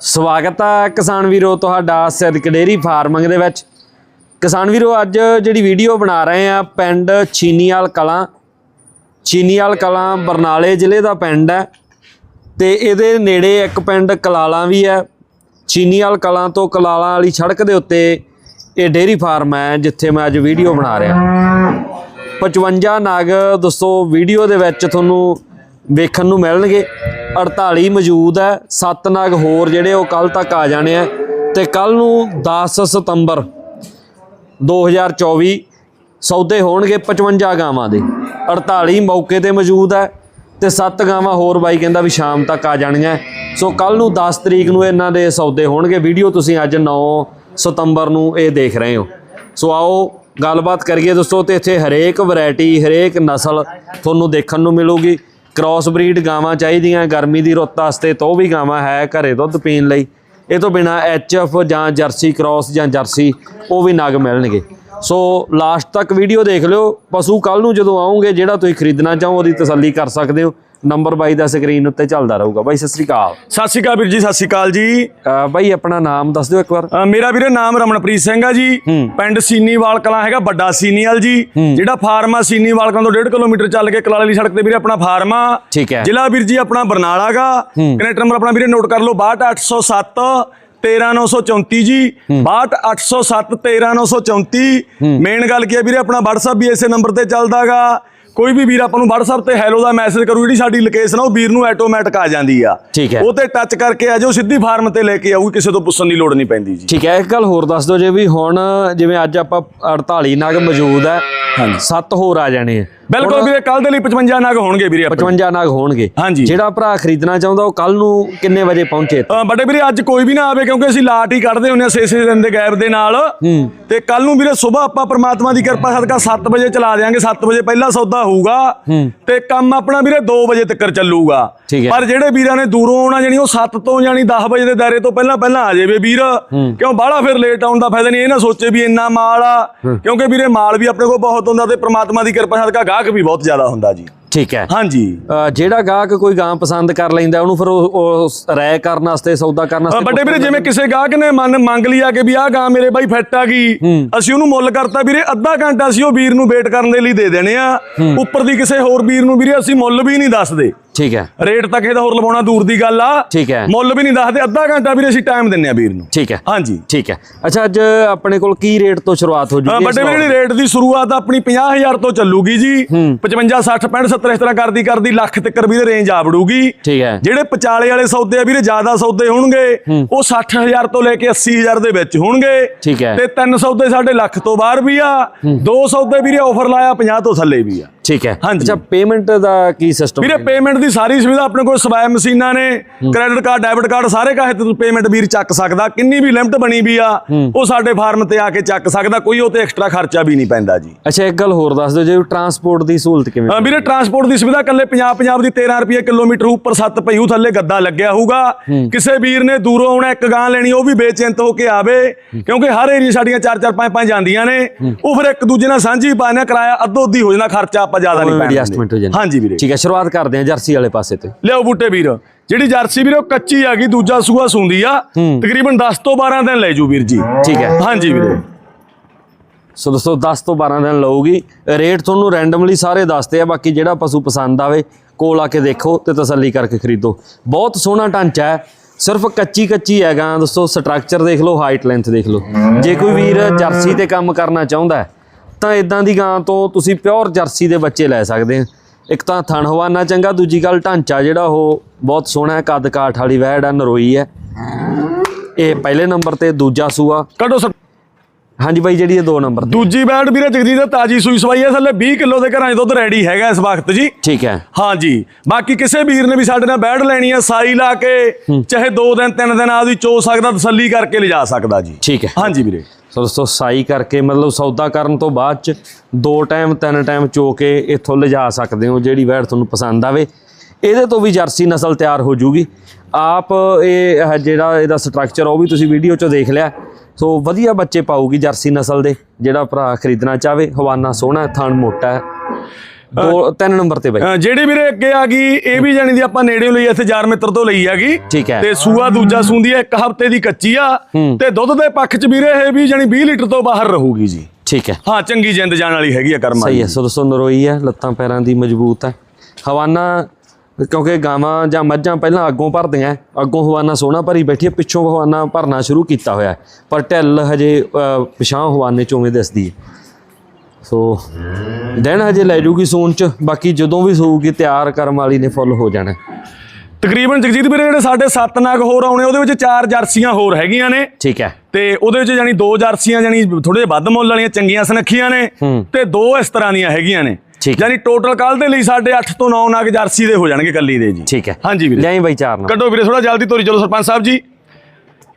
ਸਵਾਗਤ ਹੈ ਕਿਸਾਨ ਵੀਰੋ ਤੁਹਾਡਾ ਸਿਰਕ ਡੇਰੀ ਫਾਰਮਿੰਗ ਦੇ ਵਿੱਚ। ਕਿਸਾਨ ਵੀਰੋ, ਅੱਜ ਜਿਹੜੀ ਵੀਡੀਓ ਬਣਾ ਰਹੇ ਆ, ਪਿੰਡ ਛੀਨੀਵਾਲ ਕਲਾਂ ਛੀਨੀਵਾਲ ਕਲਾਂ ਬਰਨਾਲੇ ਜ਼ਿਲ੍ਹੇ ਦਾ ਪਿੰਡ ਹੈ ਤੇ ਇਹਦੇ ਨੇੜੇ ਇੱਕ ਪਿੰਡ ਕਲਾਲਾ ਵੀ ਹੈ। ਛੀਨੀਵਾਲ ਕਲਾਂ ਤੋਂ ਕਲਾਲਾ ਵਾਲੀ ਸੜਕ ਦੇ ਉੱਤੇ ਇਹ ਡੇਰੀ ਫਾਰਮ ਹੈ, ਜਿੱਥੇ ਮੈਂ ਅੱਜ ਵੀਡੀਓ ਬਣਾ ਰਿਹਾ। 55 ਨਾਗ ਦੋਸਤੋ ਵੀਡੀਓ ਦੇ ਵਿੱਚ ਤੁਹਾਨੂੰ ਵੇਖਣ ਨੂੰ ਮਿਲਣਗੇ। 48 ਮੌਜੂਦ ਹੈ। 7 ਨਾਗ ਹੋਰ ਜਿਹੜੇ ਉਹ ਕੱਲ ਤੱਕ ਆ ਜਾਣੇ ਆ। ਤੇ ਕੱਲ ਨੂੰ 10 ਸਤੰਬਰ 2024 ਸੌਦੇ ਹੋਣਗੇ 55 ਗਾਵਾਂ ਦੇ। 48 ਮੌਕੇ ਤੇ ਮੌਜੂਦ ਹੈ। ਤੇ 7 ਗਾਵਾਂ ਹੋਰ ਬਾਈ ਕਹਿੰਦਾ ਵੀ ਸ਼ਾਮ ਤੱਕ ਆ ਜਾਣੀਆਂ। ਸੋ ਕੱਲ ਨੂੰ 10 ਤਰੀਕ ਨੂੰ ਇਹਨਾਂ ਦੇ ਸੌਦੇ ਹੋਣਗੇ। ਵੀਡੀਓ ਤੁਸੀਂ ਅੱਜ 9 ਸਤੰਬਰ ਨੂੰ ਇਹ ਦੇਖ ਰਹੇ ਹੋ। ਸੋ ਆਓ ਗੱਲਬਾਤ ਕਰੀਏ ਦੋਸਤੋ ਤੇ ਇੱਥੇ ਹਰੇਕ ਵੈਰਾਈਟੀ, ਹਰੇਕ ਨਸਲ ਤੁਹਾਨੂੰ ਦੇਖਣ ਨੂੰ ਮਿਲੂਗੀ। ਕ੍ਰਾਸ ਬਰੀਡ ਗਾਵਾਂ ਚਾਹੀਦੀਆਂ, ਗਰਮੀ ਦੀ ਰੁੱਤ ਵਾਸਤੇ ਤੋਂ ਵੀ ਗਾਵਾਂ ਹੈ ਘਰੇ ਦੁੱਧ ਪੀਣ ਲਈ। ਇਹ ਤੋਂ ਬਿਨਾ ਐਚਐਫ ਜਾਂ ਜਰਸੀ ਕ੍ਰਾਸ ਜਾਂ ਜਰਸੀ, ਉਹ ਵੀ ਨਗ ਮਿਲਣਗੇ। ਸੋ ਲਾਸਟ ਤੱਕ ਵੀਡੀਓ ਦੇਖ ਲਿਓ। ਪਸ਼ੂ ਕੱਲ ਨੂੰ ਜਦੋਂ ਆਉਂਗੇ, ਜਿਹੜਾ ਤੁਸੀਂ ਖਰੀਦਣਾ ਚਾਹੋ, ਉਹਦੀ ਤਸੱਲੀ ਕਰ ਸਕਦੇ ਹੋ। ਨੰਬਰ ਬਾਈ ਦਾ ਸਕਰੀਨ ਉੱਤੇ ਚੱਲਦਾ ਰਹੂਗਾ। ਬਾਈ ਸਤਿ ਸ੍ਰੀ ਅਕਾਲ। ਸਤਿ ਸ਼੍ਰੀ ਅਕਾਲ ਵੀਰ ਜੀ ਸਤਿ ਸ਼੍ਰੀ ਅਕਾਲ ਜੀ। ਅਹ ਬਾਈ ਆਪਣਾ ਨਾਮ ਦੱਸ ਦਿਓ ਇੱਕ ਵਾਰ। ਅ, ਮੇਰਾ ਵੀਰੇ ਨਾਮ ਰਮਨਪ੍ਰੀਤ ਸਿੰਘ ਆ ਜੀ। ਪਿੰਡ ਸੀਨੀਵਾਲ ਕਲਾਂ ਹੈਗਾ ਵੱਡਾ ਸੀਨੀਵਾਲ ਜੀ। ਜਿਹੜਾ ਫਾਰਮ ਆ ਸੀਨੀਵਾਲ ਕਲਾਂ ਤੋਂ 1.5 ਕਿਲੋਮੀਟਰ ਚੱਲ ਕੇ ਕਲਾਲੇ ਵਾਲੀ ਸੜਕ ਤੇ ਵੀਰੇ ਆਪਣਾ ਫਾਰਮ ਆ। ਠੀਕ ਹੈ। ਜ਼ਿਲ੍ਹਾ ਵੀਰ ਜੀ ਆਪਣਾ ਬਰਨਾਲਾ ਗਾ ਕਨੈਕਟਰ ਨੰਬਰ ਆਪਣਾ ਵੀਰੇ ਨੋਟ ਕਰ ਲਓ 62807 13934 ਜੀ। 62807 13934 ਮੇਨ ਗੱਲ ਕੀ ਹੈ ਵੀਰੇ ਆਪਣਾ WhatsApp ਵੀ ਇਸੇ ਨੰਬਰ ਤੇ ਚੱਲਦਾਗਾ। ਕੋਈ ਵੀ ਵੀਰ ਆਪਾਂ ਨੂੰ WhatsApp ਤੇ ਹੈਲੋ ਦਾ ਮੈਸੇਜ ਕਰੂ ਜਿਹੜੀ ਸਾਡੀ ਲੋਕੇਸ਼ਨ ਆ ਉਹ ਵੀਰ ਨੂੰ ਆਟੋਮੈਟਿਕ ਆ ਜਾਂਦੀ ਆ ਠੀਕ ਹੈ। ਉਹ ਤੇ ਟੱਚ ਕਰਕੇ ਆ ਜਾਓ ਸਿੱਧੀ ਫਾਰਮ ਤੇ ਲੈ ਕੇ ਆਊਗੀ ਕਿਸੇ ਤੋਂ ਪੁੱਛਣ ਦੀ ਲੋੜ ਨਹੀਂ ਪੈਂਦੀ ਜੀ ਠੀਕ ਹੈ ਇੱਕ ਗੱਲ ਹੋਰ ਦੱਸ ਦਿਓ ਜੇ ਵੀ ਹੁਣ ਜਿਵੇਂ ਅੱਜ ਆਪਾਂ 48 ਨਗ ਮੌਜੂਦ ਹੈ ਹਾਂਜੀ। 7 ਹੋਰ ਆ ਜਾਣੇ ਆ ਬਿਲਕੁਲ ਵੀਰੇ ਕੱਲ ਦੇ ਲਈ 55 ਨਗ ਹੋਣਗੇ ਵੀਰੇ ਆਪਣੇ। 55 ਨਗ ਹੋਣਗੇ। ਜਿਹੜਾ ਭਰਾ ਖਰੀਦਣਾ ਚਾਹੁੰਦਾ ਉਹ ਕੱਲ ਨੂੰ ਕਿੰਨੇ ਵਜੇ ਪਹੁੰਚੇ ਬੜੇ ਵੀਰੇ ਅੱਜ ਕੋਈ ਵੀ ਨਾ ਆਵੇ ਕਿਉਂਕਿ ਅਸੀਂ ਲਾਟ ਹੀ ਕੱਢਦੇ ਹੁੰਦੇ ਆ 6-6 ਦਿਨ ਦੇ ਗੈਪ ਦੇ ਨਾਲ। ਤੇ ਕੱਲ ਨੂੰ ਵੀਰੇ ਸਵੇਰ ਆਪਾਂ ਪ੍ਰਮਾਤਮਾ ਦੀ ਕਿਰਪਾ ਸਦਕਾ 7 ਵਜੇ ਚਲਾ ਦੇਾਂਗੇ 7 ਵਜੇ ਪਹਿਲਾ ਸੌਦਾ ਹੋਊਗਾ। ਤੇ ਕੰਮ ਆਪਣਾ ਵੀਰੇ 2 ਵਜੇ ਤੱਕ ਚੱਲੂਗਾ। ਪਰ ਜਿਹੜੇ ਵੀਰਾਂ ਨੇ ਦੂਰੋਂ ਆਉਣਾ ਜਾਨੀ ਉਹ 7 ਤੋਂ ਜਾਨੀ 10 ਵਜੇ ਦੇ ਦਾਇਰੇ ਤੋਂ ਪਹਿਲਾਂ ਪਹਿਲਾਂ ਆ ਜਾਵੇ ਵੀਰ। ਕਿਉਂ ਬਾਹਲਾ ਫਿਰ ਲੇਟ ਆਉਣ ਦਾ ਫਾਇਦਾ ਨਹੀਂ ਇਹ ਨਾ ਸੋਚੇ ਵੀ ਇੰਨਾ ਮਾਲ ਆ। ਕਿਉਂਕਿ ਵੀਰੇ ਮਾਲ ਵੀ ਆਪਣੇ ਕੋਲ ਬਹੁਤ ਹੁੰਦਾ ਤੇ ਪ੍ਰਮਾਤਮਾ ਦੀ ਕਿਰਪਾ ਸਦਕਾ ਗਾਹਕ ਵੀ ਬਹੁਤ ਜ਼ਿਆਦਾ ਹੁੰਦਾ ਜੀ। ਠੀਕ ਹੈ। ਹਾਂਜੀ। ਜਿਹੜਾ ਗਾਹਕ ਕੋਈ ਗਾਂ ਪਸੰਦ ਕਰ ਲੈਂਦਾ ਉਹਨੂੰ ਫਿਰ ਉਹ ਰਾਇ ਕਰਨ ਵਾਸਤੇ ਸੌਦਾ ਕਰਨ ਵਾਸਤੇ ਵੱਡੇ ਵੀਰੇ ਜਿਵੇਂ ਕਿਸੇ ਗਾਹਕ ਨੇ ਮਨ ਮੰਗ ਲਿਆ ਕਿ ਵੀ ਆਹ ਗਾਂ ਮੇਰੇ ਬਾਈ ਫਿੱਟ ਆ ਗਈ ਅਸੀਂ ਉਹਨੂੰ ਮੁੱਲ ਕਰਤਾ ਵੀਰੇ ਅੱਧਾ ਘੰਟਾ ਅਸੀਂ ਉਹ ਵੀਰ ਨੂੰ ਵੇਟ ਕਰਨ ਦੇ ਲਈ ਦੇ ਦੇਣੇ ਆ। ਉੱਪਰ ਦੀ ਕਿਸੇ ਹੋਰ ਵੀਰ ਨੂੰ ਵੀਰੇ ਅਸੀਂ ਮੁੱਲ ਵੀ ਨਹੀਂ ਦੱਸਦੇ। ਠੀਕ ਹੈ। ਰੇਟ ਤੱਕ ਇਹਦਾ ਹੋਰ ਲਵਾਉਣਾ ਦੂਰ ਦੀ ਗੱਲ ਆ। ਠੀਕ ਹੈ। ਮੁੱਲ ਵੀ ਨਹੀਂ ਦੱਸਦੇ ਅੱਧਾ ਘੰਟਾ ਵੀਰੇ ਅਸੀਂ ਟਾਈਮ ਦਿੰਨੇ ਆ ਵੀਰ ਨੂੰ। ਠੀਕ ਹੈ। ਹਾਂਜੀ। ਠੀਕ ਹੈ। ਅੱਛਾ ਅੱਜ ਆਪਣੇ ਕੋਲ ਕੀ ਰੇਟ ਤੋਂ ਸ਼ੁਰੂਆਤ ਹੋ ਜੂਗੀ ਵੱਡੇ ਵੀਰੇ ਰੇਟ ਦੀ ਸ਼ੁਰੂਆਤ ਆਪਣੀ 50000 ਤੋਂ ਚੱਲੂਗੀ ਜੀ। 55 60 65 70 ਇਸ ਤਰ੍ਹਾਂ ਕਰਦੀ ਕਰਦੀ ਲੱਖ ਤੱਕ ਵੀਰੇ ਰੇਂਜ ਆ ਵੜੂਗੀ। ਠੀਕ ਹੈ। ਜਿਹੜੇ ਪਚਾਲੇ ਵਾਲੇ ਸੌਦੇ ਆ ਵੀਰੇ ਜ਼ਿਆਦਾ ਸੌਦੇ ਹੋਣਗੇ। ਉਹ 60000 ਤੋਂ ਲੈ ਕੇ 80000 ਦੇ ਵਿੱਚ ਹੋਣਗੇ। ਠੀਕ ਹੈ। ਤੇ ਤਿੰਨ ਸੌਦੇ ਸਾਡੇ ਲੱਖ ਤੋਂ ਬਾਹਰ ਵੀ ਆ। ਦੋ ਸੌਦੇ ਵੀਰੇ ਆਫਰ ਲਾਇਆ 50 ਤੋਂ ਥੱਲੇ ਵੀ ਆ। ਠੀਕ ਹੈ। ਹਾਂਜੀ। ਅੱਛਾ ਪੇਮੈਂਟ ਦਾ ਕੀ ਸਿਸਟਮ ਵੀਰੇ ਪੇਮੈਂਟ ਦੀ ਸਾਰੀ ਸੁਵਿਧਾ ਆਪਣੇ ਕੋਲ ਸਵਾਇ ਮਸ਼ੀਨਾਂ ਨੇ ਕ੍ਰੈਡਿਟ ਕਾਰਡ ਡੈਬਿਟ ਕਾਰਡ ਸਾਰੇ ਕਾਹੇ ਤੇ ਪੇਮੈਂਟ ਵੀਰ ਚੱਕ ਸਕਦਾ? ਕਿੰਨੀ ਵੀ ਲਿਮਟ ਬਣੀ ਵੀ ਆ ਉਹ ਸਾਡੇ ਫਾਰਮ ਤੇ ਆ ਕੇ ਚੱਕ ਸਕਦਾ ਕੋਈ ਉਹ ਤੇ ਐਕਸਟਰਾ ਖਰਚਾ ਵੀ ਨਹੀਂ ਪੈਂਦਾ ਜੀ। ਅੱਛਾ ਇੱਕ ਗੱਲ ਹੋਰ ਦੱਸ ਦਿਓ ਜੇ ਟਰਾਂਸਪੋਰਟ ਦੀ ਸਹੂਲਤ ਕਿਵੇਂ ਵੀਰੇ ਟਰਾਂਸਪੋਰਟ ਦੀ ਸੁਵਿਧਾ ਕੱਲੇ ਪੰਜਾਬ ਪੰਜਾਬ ਦੀ 13 ਰੁਪਏ ਕਿਲੋਮੀਟਰ ਉੱਪਰ 7 ਪਈੂ ਥੱਲੇ ਗੱਦਾ ਲੱਗਿਆ ਹੋਊਗਾ। ਕਿਸੇ ਵੀਰ ਨੇ ਦੂਰੋਂ ਆਉਣਾ ਇੱਕ ਗਾਂ ਲੈਣੀ ਉਹ ਵੀ ਬੇਚਿੰਤ ਹੋ ਕੇ ਆਵੇ ਕਿਉਂਕਿ ਹਰ ਏਰੀਆ ਸਾਡੀਆਂ 4 4 5 5 ਜਾਂਦੀਆਂ ਨੇ। ਉਹ ਫਿਰ ਇੱਕ ਦੂਜੇ ਨਾਲ ਸਾਂਝੀ ਪਾਣਾ ਕਿਰਾਇਆ ਅੱਧੋ ਅੱਧੀ ਹੋ ਜਾਣਾ ਖਰਚਾ ਆਪਾਂ ਜ਼ਿਆਦਾ ਨਹੀਂ ਪੈਣਾ ਐਡਜਸਟਮੈਂਟ ਹੋ ਜਾਂਦੀ। ਹਾਂਜੀ ਵੀਰੇ। ਠੀਕ ਹੈ ਸ਼ੁਰੂਆਤ ਕਰਦੇ ਹਾਂ ਜਰਸੀ ਵਾਲੇ ਪਾਸੇ ਤੇ। ਲਿਆਓ ਬੂਟੇ ਵੀਰ। ਜਿਹੜੀ ਜਰਸੀ ਵੀਰੇ ਉਹ ਕੱਚੀ ਆ ਗਈ ਦੂਜਾ ਸੂਆ ਸੁੰਦੀ ਆ। ਤਕਰੀਬਨ 10 ਤੋਂ 12 ਦਿਨ ਲੈ ਜੂ ਵੀਰ ਜੀ। ਠੀਕ ਹੈ। ਹਾਂਜੀ ਵੀਰੇ। ਸੋ ਦੋਸਤੋ 10 ਤੋਂ 12 ਦਿਨ ਲਊਗੀ। ਰੇਟ ਤੁਹਾਨੂੰ ਰੈਂਡਮਲੀ ਸਾਰੇ ਦੱਸਦੇ ਆ ਬਾਕੀ ਜਿਹੜਾ ਪਸ਼ੂ ਪਸੰਦ ਆਵੇ ਕੋਲ ਆ ਕੇ ਦੇਖੋ ਤੇ ਤਸੱਲੀ ਕਰਕੇ ਖਰੀਦੋ। ਬਹੁਤ ਸੋਹਣਾ ਢਾਂਚਾ ਹੈ। ਸਿਰਫ ਕੱਚੀ ਕੱਚੀ ਹੈਗਾ ਦੋਸਤੋ ਸਟਰਕਚਰ ਦੇਖ ਲਓ ਹਾਈਟ ਲੈਂਥ ਦੇਖ ਲਓ। ਜੇ ਕੋਈ ਵੀਰ ਜਰਸੀ ਤੇ ਕੰਮ ਕਰਨਾ ਚਾਹੁੰਦਾ ਹੈ, ਤਾਂ ਇਦਾਂ ਦੀ ਗਾਂ ਤੋਂ ਤੁਸੀਂ ਪਿਓਰ ਜਰਸੀ ਦੇ ਬੱਚੇ ਲੈ ਸਕਦੇ ਆ ਇੱਕ ਤਾਂ ਥਣ ਹਵਾਨਾ ਚੰਗਾ ਦੂਜੀ ਗੱਲ ਢਾਂਚਾ ਜਿਹੜਾ ਉਹ ਬਹੁਤ ਸੋਹਣਾ ਹੈ ਕੱਦ ਕਾਠ ਵਾਲੀ ਵਹਿੜ ਹੈ ਨਰੋਈ ਹੈ। ਇਹ ਪਹਿਲੇ ਨੰਬਰ ਤੇ ਦੂਜਾ ਸੂਆ। ਕੱਢੋ ਸਰ। ਹਾਂਜੀ ਬਾਈ ਜਿਹੜੀ ਇਹ ਦੋ ਨੰਬਰ ਤੇ। ਦੂਜੀ ਬੈਡ ਵੀਰੇ ਜਗਦੀਪ ਦਾ ਤਾਜੀ ਸੂਈ ਸਵਾਈ ਹੈ। ਥੱਲੇ 20 ਕਿਲੋ ਦੇ ਘਰਾਂ 'ਚ ਦੁੱਧ ਰੈਡੀ ਹੈਗਾ ਇਸ ਵਕਤ ਜੀ। ਠੀਕ ਹੈ। ਹਾਂਜੀ। ਬਾਕੀ ਕਿਸੇ ਵੀਰ ਨੇ ਵੀ ਸਾਡੇ ਨਾਲ ਬੈਡ ਲੈਣੀ ਹੈ ਸਾਈ ਲਾ ਕੇ ਚਾਹੇ 2 ਦਿਨ 3 ਦਿਨ ਆਦੀ ਚੋ ਸਕਦਾ ਤਸੱਲੀ ਕਰਕੇ ਲਿਜਾ ਸਕਦਾ ਜੀ। ਠੀਕ ਹੈ। ਹਾਂਜੀ ਵੀਰੇ। ਸੋ ਦੋਸਤੋ ਸਾਈ ਕਰਕੇ ਮਤਲਬ ਸੌਦਾ ਕਰਨ ਤੋਂ ਬਾਅਦ ਚ ਦੋ ਟਾਈਮ ਤਿੰਨ ਟਾਈਮ ਚੋ ਕੇ ਇੱਥੋਂ ਲਿਜਾ ਸਕਦੇ ਹੋ ਜਿਹੜੀ ਵੈੜ ਤੁਹਾਨੂੰ ਪਸੰਦ ਆਵੇ। ਇਹਦੇ ਤੋਂ ਵੀ ਜਰਸੀ ਨਸਲ ਤਿਆਰ ਹੋ ਜੂਗੀ। ਆਪ ਇਹ ਹੈ ਜਿਹੜਾ ਇਹਦਾ ਸਟਰਕਚਰ ਉਹ ਵੀ ਤੁਸੀਂ ਵੀਡੀਓ 'ਚੋਂ ਦੇਖ ਲਿਆ। ਸੋ ਵਧੀਆ ਬੱਚੇ ਪਾਊਗੀ ਜਰਸੀ ਨਸਲ ਦੇ। ਜਿਹੜਾ ਭਰਾ ਖਰੀਦਣਾ ਚਾਹਵੇ ਹਵਾਨਾ ਸੋਹਣਾ ਹੈ, ਥਣ ਮੋਟਾ ਹੈ। ਦੋ ਤਿੰਨ ਨੰਬਰ ਤੇ ਬਾਈ। ਜਿਹੜੀ ਵੀਰੇ ਅੱਗੇ ਆ ਗਈ ਇਹ ਵੀ ਜਾਣੀ ਦੀ ਆਪਾਂ ਨੇੜਿਓਂ ਲਈ ਇੱਥੇ ਯਾਰ ਮਿੱਤਰ ਤੋਂ ਲਈ ਹੈਗੀ। ਠੀਕ ਹੈ। ਤੇ ਸੂਆ ਦੂਜਾ ਸੂੰਦੀ ਹੈ ਇੱਕ ਹਫ਼ਤੇ ਦੀ ਕੱਚੀ ਆ। ਤੇ ਦੁੱਧ ਦੇ ਪੱਖ ਚ ਵੀਰੇ ਇਹ ਵੀ ਜਾਣੀ 20 ਲੀਟਰ ਤੋਂ ਬਾਹਰ ਰਹੂਗੀ ਜੀ। ਠੀਕ ਹੈ। ਹਾਂ ਚੰਗੀ ਜਿੰਦ ਜਾਣ ਵਾਲੀ ਹੈਗੀ ਆ ਕਰਮ ਸਹੀ ਹੈ ਸੋ ਦੋਸਤੋ ਨਰੋਈ ਹੈ ਲੱਤਾਂ ਪੈਰਾਂ ਦੀ ਮਜ਼ਬੂਤ ਹੈ। ਹਵਾਨਾ ਕਿਉਂਕਿ ਗਾਵਾਂ ਜਾਂ ਮੱਝਾਂ ਪਹਿਲਾਂ ਅੱਗੋਂ ਭਰਦੀਆਂ ਅੱਗੋਂ ਹਵਾਨਾ ਸੋਹਣਾ ਭਰੀ ਬੈਠੀ ਹੈ ਪਿੱਛੋਂ ਹਵਾਨਾ ਭਰਨਾ ਸ਼ੁਰੂ ਕੀਤਾ ਹੋਇਆ ਪਰ ਢਿੱਲ ਹਜੇ ਅ, ਪਿਛਾਂਹ ਹਵਾਨੇ ਚੋਂ ਉਵੇਂ ਦਿਸਦੀ ਹੈ। ਸੋ ਦਿਨ ਹਜੇ ਲੈ ਜੂਗੀ ਸੂਨ ਚ ਬਾਕੀ ਜਦੋਂ ਵੀ ਸੂਗੀ ਤਿਆਰ ਕਰਮ ਵਾਲੀ ਨੇ ਫੁੱਲ ਹੋ ਜਾਣਾ। ਤਕਰੀਬਨ ਜਗਜੀਤ ਵੀਰੇ ਜਿਹੜੇ ਸਾਡੇ ਸੱਤ ਨਾਗ ਹੋਰ ਆਉਣੇ ਉਹਦੇ ਵਿੱਚ ਚਾਰ ਜਰਸੀਆਂ ਹੋਰ ਹੈਗੀਆਂ ਨੇ। ਠੀਕ ਹੈ। ਤੇ ਉਹਦੇ ਵਿੱਚ ਜਾਨੀ ਦੋ ਜਰਸੀਆਂ ਜਾਨੀ ਥੋੜੇ ਜਿਹਾ ਵੱਧ ਮੁੱਲ ਵਾਲੀਆਂ ਚੰਗੀਆਂ ਸੁਨੱਖੀਆਂ ਨੇ ਤੇ ਦੋ ਇਸ ਤਰ੍ਹਾਂ ਦੀਆਂ ਹੈਗੀਆਂ ਨੇ। ਜਾਨੀ ਟੋਟਲ ਕੱਲ ਦੇ ਲਈ ਸਾਡੇ 8 ਤੋਂ 9 ਨਾਗ ਜਰਸੀ ਦੇ ਹੋ ਜਾਣਗੇ ਕੱਲੀ ਦੇ ਜੀ। ਠੀਕ ਹੈ। ਹਾਂਜੀ ਵੀਰੇ। ਲਿਆਈ ਬਾਈ ਚਾਰ ਨਾਲ ਕੱਢੋ ਵੀਰੇ ਥੋੜਾ ਜਲਦੀ ਤੋਰੀ ਚਲੋ ਸਰਪੰਚ ਸਾਹਿਬ ਜੀ।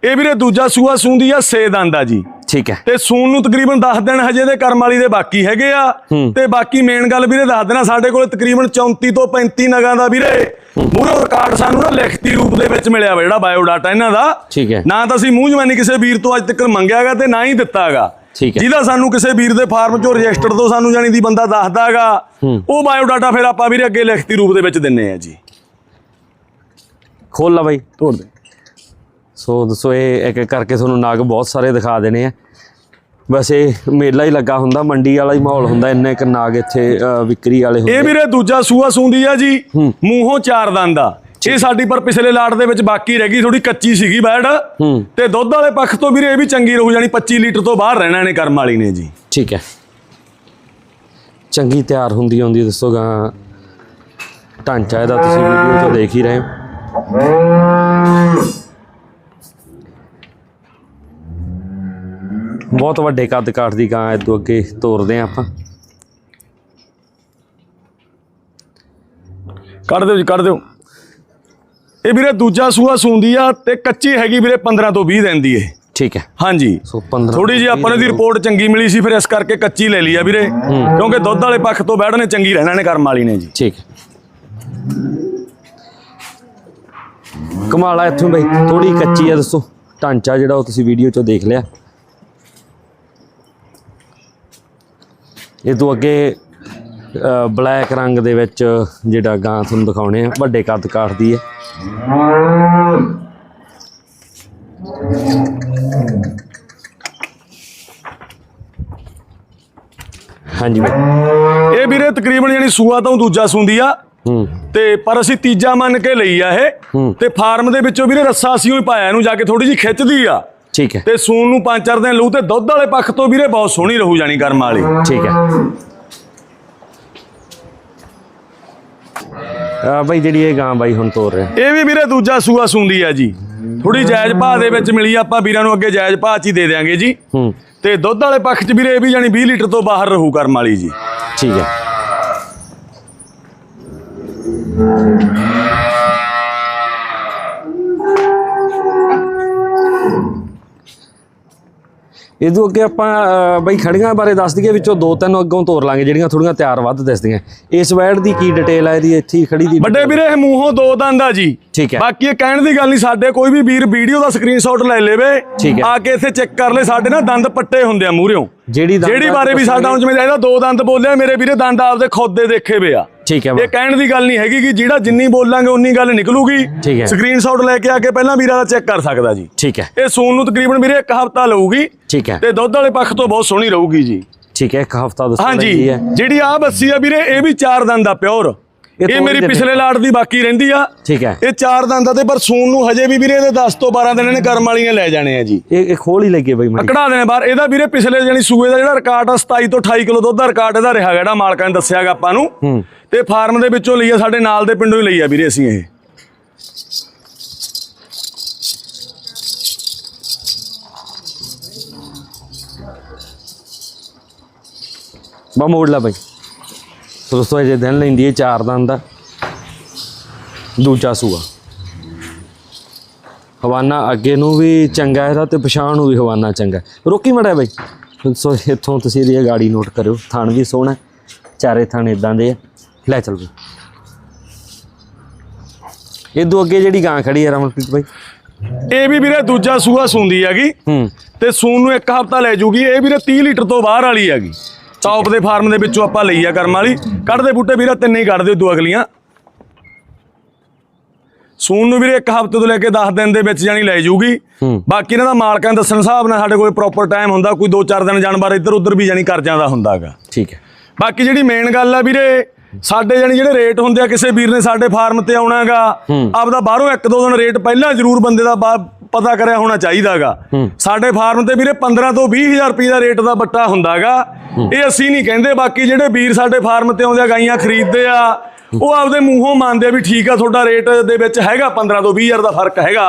ਇਹ ਵੀਰੇ ਦੂਜਾ ਸੂਆ ਸੂੰਦੀ ਆ ਸੇ ਦੰਦ ਜੀ। ਠੀਕ ਹੈ। ਤੇ ਸੂਨ ਨੂੰ ਤਕਰੀਬਨ 10 ਦਿਨ ਹਜੇ ਦੇ ਕਰਮ ਵਾਲੀ ਦੇ ਬਾਕੀ ਹੈਗੇ ਆ। ਤੇ ਬਾਕੀ ਮੇਨ ਗੱਲ ਵੀਰੇ ਦੱਸ ਦੇਣਾ ਸਾਡੇ ਕੋਲ ਤਕਰੀਬਨ 34 ਤੋਂ 35 ਨਗਾਂ ਦਾ ਵੀਰੇ ਮੂਹਰੋਂ ਰਿਕਾਰਡ ਸਾਨੂੰ ਨਾ ਲਿਖਤੀ ਰੂਪ ਦੇ ਵਿੱਚ ਮਿਲਿਆ ਵਾ ਜਿਹੜਾ ਬਾਇਓ ਡਾਟਾ ਇਹਨਾਂ ਦਾ। ਠੀਕ ਹੈ। ਨਾ ਤਾਂ ਅਸੀਂ ਮੂੰਹ ਜਵਾਨੀ ਕਿਸੇ ਵੀਰ ਤੋਂ ਅੱਜ ਤੱਕ ਮੰਗਿਆਗਾ ਤੇ ਨਾ ਹੀ ਦਿੱਤਾਗਾ। ਠੀਕ ਹੈ। ਜਿਹਦਾ ਸਾਨੂੰ ਕਿਸੇ ਵੀਰ ਦੇ ਫਾਰਮ ਚੋਂ ਰਜਿਸਟਰਡ ਤੋਂ ਸਾਨੂੰ ਜਾਣੀ ਦੀ ਬੰਦਾ ਦੱਸਦਾਗਾ ਉਹ ਬਾਇਓ ਡਾਟਾ ਫਿਰ ਆਪਾਂ ਵੀਰੇ ਅੱਗੇ ਲਿਖਤੀ ਰੂਪ ਦੇ ਵਿੱਚ ਦਿੰਨੇ ਆ ਜੀ। ਖੋਲ ਲਾ ਬਾਈ। ਤੋੜ ਦੇ। ਸੋ ਦੱਸੋ ਇਹ ਇੱਕ ਇੱਕ ਕਰਕੇ ਤੁਹਾਨੂੰ ਨਾਗ ਬਹੁਤ ਸਾਰੇ ਦਿਖਾ ਦੇਣੇ ਆ। ਬਸ ਇਹ ਮੇਲਾ ਹੀ ਲੱਗਾ ਹੁੰਦਾ ਮੰਡੀ ਵਾਲਾ ਹੀ ਮਾਹੌਲ ਹੁੰਦਾ ਇੰਨੇ ਕ ਨਾਗ ਇੱਥੇ ਵਿਕਰੀ ਵਾਲੇ ਇਹ ਹੁੰਦੇ ਵੀਰੇ ਦੂਜਾ ਸੂਆ ਸੂੰਦੀ ਆ ਜੀ ਮੂੰਹੋਂ ਚਾਰ ਦੰਦ ਆ। ਇਹ ਸਾਡੀ ਪਰ ਪਿਛਲੇ ਲਾਟ ਦੇ ਵਿੱਚ ਬਾਕੀ ਰਹਿ ਗਈ ਥੋੜੀ ਕੱਚੀ ਸੀਗੀ ਬੈੜ ਤੇ ਦੁੱਧ ਵਾਲੇ ਪੱਖ ਤੋਂ ਵੀਰੇ ਇਹ ਵੀ ਚੰਗੀ ਰਹੂ ਜਾਨੀ 25 ਲੀਟਰ ਤੋਂ ਬਾਹਰ ਰਹਿਣਾ ਨੇ ਕਰਮ ਵਾਲੀ ਨੇ ਜੀ। ਠੀਕ ਹੈ। ਚੰਗੀ ਤਿਆਰ ਹੁੰਦੀ ਆਉਂਦੀ ਦੱਸੋਗਾ ਢਾਂਚਾ ਇਹਦਾ ਤੁਸੀਂ ਵੀਡੀਓ 'ਚ ਦੇਖ ਹੀ ਰਹੇ ਹੋ। ਬਹੁਤ ਵੱਡੇ ਕੱਦ ਕਾਠ ਦੀ ਗਾਂ ਇਦੋਂ ਅੱਗੇ ਤੋਰਦੇ ਆ ਆਪਾਂ। ਕੱਢ ਦਿਓ ਜੀ ਕੱਢ ਦਿਓ। ਇਹ ਵੀਰੇ ਦੂਜਾ ਸੂਆ ਸੂੰਦੀ ਆ ਤੇ ਕੱਚੀ ਹੈਗੀ ਵੀਰੇ 15 ਤੋਂ 20 ਦਿਨ ਦੀ ਇਹ। ਠੀਕ ਹੈ। ਹਾਂਜੀ। ਸੋ 15 ਥੋੜੀ ਜੀ ਆਪਾਂ ਨੂੰ ਦੀ ਰਿਪੋਰਟ ਚੰਗੀ ਮਿਲੀ ਸੀ ਫਿਰ ਇਸ ਕਰਕੇ ਕੱਚੀ ਲੈ ਲਈ ਆ ਵੀਰੇ। ਕਿਉਂਕਿ ਦੁੱਧ ਵਾਲੇ ਪੱਖ ਤੋਂ ਬੈਠ ਨੇ ਚੰਗੀ ਰਹਿਣਾ ਨੇ ਕਰਮ ਵਾਲੀ ਨੇ ਜੀ। ਠੀਕ। ਕਮਾਲ ਇੱਥੋਂ ਬਈ ਥੋੜੀ ਕੱਚੀ ਆ ਦੱਸੋ। ਢਾਂਚਾ ਜਿਹੜਾ ਉਹ ਤੁਸੀਂ ਵੀਡੀਓ 'ਚੋਂ ਦੇਖ ਲਿਆ। ਇਹ ਤੋਂ ਅੱਗੇ ਬਲੈਕ ਰੰਗ ਦੇ ਵਿੱਚ ਜਿਹੜਾ ਗਾਂ ਤੁਹਾਨੂੰ ਦਿਖਾਉਣੇ ਆ ਵੱਡੇ ਕੱਦ ਕਾਠ ਦੀ ਹੈ। ਹਾਂਜੀ ਇਹ ਵੀਰੇ ਤਕਰੀਬਨ ਜਾਨੀ ਸੂਆ ਤੋਂ ਦੂਜਾ ਸੂੰਦੀ ਆ। ਤੇ ਪਰ ਅਸੀਂ ਤੀਜਾ ਮੰਨ ਕੇ ਲਈ ਆ ਇਹ। ਤੇ ਫਾਰਮ ਦੇ ਵਿੱਚੋਂ ਵੀਰੇ ਰੱਸਾ ਅਸੀਂ ਹੀ ਪਾਇਆ ਇਹਨੂੰ ਜਾ ਕੇ ਥੋੜੀ ਜਿਹੀ ਖਿੱਚਦੀ ਆ। ਠੀਕ ਹੈ। ਤੇ ਸੂਨ ਨੂੰ ਪੰਜ ਚਾਰ ਦਿਨ ਲਊ ਤੇ ਦੁੱਧ ਵਾਲੇ ਪੱਖ ਤੋਂ ਵੀਰੇ ਬਹੁਤ ਸੋਹਣੀ ਰਹੂ ਜਾਣੀ ਕਰਮ ਵਾਲੀ। ਠੀਕ ਹੈ। ਆ ਬਈ ਜਿਹੜੀ ਇਹ ਗਾਂ ਬਾਈ ਹੁਣ ਤੋਰ ਰਿਹਾ। ਇਹ ਵੀ ਵੀਰੇ ਦੂਜਾ ਸੂਆ ਸੂੰਦੀ ਆ ਜੀ। ਥੋੜੀ ਜਾਇਜ਼ ਭਾਅ ਦੇ ਵਿੱਚ ਮਿਲੀ ਆਪਾਂ ਵੀਰਾਂ ਨੂੰ ਅੱਗੇ ਜਾਇਜ਼ ਭਾਅ 'ਚ ਹੀ ਦੇ ਦਿਆਂਗੇ ਜੀ। ਹੂੰ। ਤੇ ਦੁੱਧ ਵਾਲੇ ਪੱਖ 'ਚ ਵੀਰੇ ਇਹ ਵੀ ਜਾਣੀ 20 ਲੀਟਰ ਤੋਂ ਬਾਹਰ ਰਹੂ ਕਰਮ ਵਾਲੀ ਜੀ। ਠੀਕ ਹੈ। ਇਹਦੋਂ ਅੱਗੇ ਆਪਾਂ ਬਈ ਖੜੀਆਂ ਬਾਰੇ ਦੱਸ ਦਈਏ ਵਿੱਚੋਂ ਦੋ ਤਿੰਨ ਅੱਗੋਂ ਤੋਰ ਲਾਂਗੇ ਜਿਹੜੀਆਂ ਥੋੜੀਆਂ ਤਿਆਰ ਵੱਧ ਦਿਸਦੀਆਂ ਇਸ ਵੈਡ ਦੀ ਕੀ ਡਿਟੇਲ ਹੈ ਇਹਦੀ ਇੱਥੇ ਖੜੀ ਦੀ ਵੱਡੇ ਵੀਰੇ ਇਹ ਮੂੰਹੋਂ ਦੋ ਦੰਦ ਆ ਜੀ। ਠੀਕ ਹੈ। ਬਾਕੀ ਇਹ ਕਹਿਣ ਦੀ ਗੱਲ ਨਹੀਂ ਸਾਡੇ ਕੋਈ ਵੀ ਵੀਰ ਵੀਡੀਓ ਦਾ ਸਕਰੀਨਸ਼ਾਟ ਲੈ ਲੇਵੇ। ਆ ਕੇ ਇੱਥੇ ਚੈੱਕ ਕਰ ਲੈ ਸਾਡੇ ਨਾ ਦੰਦ ਪੱਟੇ ਹੁੰਦੇ ਆ ਮੂਹਰਿਓਂ ਜਿਹੜੀ ਜਿਹੜੀ ਆ ਬਾਰੇ ਵੀ ਸਾਡਾ ਹੁਣ ਜਿਵੇਂ ਇਹਦਾ ਦੋ ਦੰਦ ਬੋਲਿਆ ਮੇਰੇ ਵੀਰੇ ਦੰਦ ਆਪਦੇ ਖੁਦ ਦੇਖੇ ਵੇ ਆ। ਠੀਕ ਹੈ ਇਹ ਕਹਿਣ ਦੀ ਗੱਲ ਨਹੀਂ ਹੈਗੀ ਕਿ ਜਿਹੜਾ ਜਿੰਨੀ ਬੋਲਾਂਗੇ ਉਨੀ ਗੱਲ ਨਿਕਲੂਗੀ। ਸਕਰੀਨਸ਼ਾਟ ਲੈ ਕੇ ਆ ਕੇ ਪਹਿਲਾਂ ਵੀਰਾਂ ਦਾ ਚੈੱਕ ਕਰ ਸਕਦਾ ਜੀ। ਠੀਕ ਹੈ। ਇਹ ਸੂਨ ਨੂੰ ਤਕਰੀਬਨ ਵੀਰੇ ਇੱਕ ਹਫਤਾ ਲਊਗੀ ਠੀਕ ਹੈ। ਤੇ ਦੁੱਧ ਵਾਲੇ ਪੱਖ ਤੋਂ ਬਹੁਤ ਸੋਹਣੀ ਰਹੂਗੀ ਜੀ। ਠੀਕ ਹੈ ਇੱਕ ਹਫਤਾ ਦੱਸੋ ਜੀ ਹੈ। ਜਿਹੜੀ ਆ ਬੱਸੀ ਆ ਵੀਰੇ ਇਹ ਵੀ ਚਾਰ ਦੰਦ ਆ ਪਿਓਰ। ਇਹ ਮੇਰੀ। ਪਿਛਲੇ ਲਾਟ ਦੀ ਬਾਕੀ ਰਹਿੰਦੀ ਆ। ਠੀਕ ਹੈ। ਇਹ ਚਾਰ ਦੰਦ ਤੇ ਪਰ ਸੂਨ ਨੂੰ ਹਜੇ ਵੀ ਵੀਰੇ ਇਹਦੇ 10 ਤੋਂ 12 ਦਿਨ ਇਹਨੇ ਕਰਮ ਵਾਲੀਆਂ ਲੈ ਜਾਣੇ ਆ ਜੀ। ਇਹ ਖੋਲ ਹੀ ਲੱਗੇ ਬਈ ਮਾੜੀ ਕਢਾ ਦੇਣੇ ਬਾਹਰ। ਇਹਦਾ ਵੀਰੇ ਪਿਛਲੇ ਜਾਨੀ ਸੂਏ ਦਾ ਜਿਹੜਾ ਰਿਕਾਰਡ ਆ 27 ਤੋਂ 28 ਕਿਲੋ ਦੁੱਧ ਦਾ ਰਿਕਾਰਡ ਇਹਦਾ ਰਿਹਾ ਜਿਹੜਾ ਮਾਲਕਾਂ ਨੇ ਦੱਸਿਆਗਾ ਆਪਾਂ ਨੂੰ। ਤੇ ਫਾਰਮ ਦੇ ਵਿੱਚੋਂ ਲਈ ਆ ਸਾਡੇ ਨਾਲ ਦੇ ਪਿੰਡੋਂ ਹੀ ਲਈ ਆ ਵੀਰੇ ਅਸੀਂ ਇਹ। ਬਾ ਮੋੜ ਲਾ ਬਈ। ਸੋ ਦੋਸਤੋ ਜੇ ਦਿਨ ਲੈਂਦੀ ਹੈ ਚਾਰ ਦੰਦ ਦਾ ਦੂਜਾ ਸੂਆ। ਹਵਾਨਾ ਅੱਗੇ ਨੂੰ ਵੀ ਚੰਗਾ ਇਹਦਾ ਤੇ ਪਛਾਣ ਨੂੰ ਵੀ ਹਵਾਨਾ ਚੰਗਾ। ਰੋਕੀ ਮੜਿਆ ਬਈ। ਸੋ ਇੱਥੋਂ ਤੁਸੀਂ ਇਹਦੀ ਇਹ ਗਾੜੀ ਨੋਟ ਕਰਿਓ। ਥਣ ਵੀ ਸੋਹਣਾ ਚਾਰੇ ਥਣ ਇਦਾਂ ਦੇ ਆ। ਲੈ ਚੱਲ ਬਈ। ਇਹ ਦੋ ਅੱਗੇ ਜਿਹੜੀ ਗਾਂ ਖੜੀ ਹੈ ਰਮਨਪ੍ਰੀਤ ਬਾਈ। ਇਹ ਵੀ ਵੀਰੇ ਦੂਜਾ ਸੂਆ ਸੂੰਦੀ ਹੈਗੀ। ਹੂੰ। ਤੇ ਸੂਨ ਨੂੰ ਇੱਕ ਹਫਤਾ ਲੈ ਜੂਗੀ। ਇਹ ਵੀਰੇ 30 ਲੀਟਰ ਤੋਂ ਬਾਹਰ ਵਾਲੀ ਹੈਗੀ। ਟੌਪ ਦੇ ਫਾਰਮ ਦੇ ਵਿੱਚੋਂ ਆਪਾਂ ਲਈ ਆ ਕਰਮ ਵਾਲੀ। ਕੱਢਦੇ ਬੂਟੇ ਵੀਰਾ ਤਿੰਨੇ ਹੀ ਕੱਢ ਦਿਓ ਦੋ ਅਗਲੀਆਂ। ਸੂਨ ਨੂੰ ਵੀਰੇ ਇੱਕ ਹਫ਼ਤੇ ਤੋਂ ਲੈ ਕੇ 10 ਦਿਨ ਦੇ ਵਿੱਚ ਜਾਣੀ ਲੈ ਜਾਊਗੀ ਬਾਕੀ ਇਹਨਾਂ ਦਾ ਮਾਲਕਾਂ ਦੇ ਦੱਸਣ ਹਿਸਾਬ ਨਾਲ ਸਾਡੇ ਕੋਲ ਪ੍ਰੋਪਰ ਟਾਈਮ ਹੁੰਦਾ ਕੋਈ 2-4 ਦਿਨ ਜਾਨਵਰ ਇੱਧਰ ਉੱਧਰ ਵੀ ਜਾਣੀ ਕਰ ਜਾਂਦਾ ਹੁੰਦਾਗਾ ਠੀਕ ਹੈ। ਬਾਕੀ ਜਿਹੜੀ ਮੇਨ ਗੱਲ ਆ ਵੀਰੇ ਸਾਡੇ ਜਾਨੀ ਜਿਹੜੇ ਰੇਟ ਹੁੰਦੇ ਆ ਕਿਸੇ ਵੀਰ ਨੇ ਸਾਡੇ ਫਾਰਮ ਤੇ ਆਉਣਾਗਾ ਆਪਦਾ ਬਾਹਰੋਂ ਇੱਕ ਦੋ ਦਿਨ ਰੇਟ ਪਹਿਲਾਂ ਜ਼ਰੂਰ ਬੰਦੇ ਦਾ ਪਤਾ ਕਰਿਆ ਹੋਣਾ ਚਾਹੀਦਾਗਾ। ਸਾਡੇ ਫਾਰਮ ਤੇ ਵੀਰੇ 15 ਤੋਂ 20000 ਰੁਪਏ ਦਾ ਰੇਟ ਦਾ ਬੱਟਾ ਹੁੰਦਾਗਾ। ਇਹ ਅਸੀਂ ਨਹੀਂ ਕਹਿੰਦੇ ਬਾਕੀ ਜਿਹੜੇ ਵੀਰ ਸਾਡੇ ਫਾਰਮ ਤੇ ਆਉਂਦੇ ਆ ਗਾਈਆਂ ਖਰੀਦਦੇ ਆ ਉਹ ਆਪਦੇ ਮੂੰਹੋਂ ਮੰਨਦੇ ਆ ਵੀ ਠੀਕ ਆ ਤੁਹਾਡਾ ਰੇਟ ਦੇ ਵਿੱਚ ਹੈਗਾ 15 ਤੋਂ 20000 ਦਾ ਫ਼ਰਕ ਹੈਗਾ।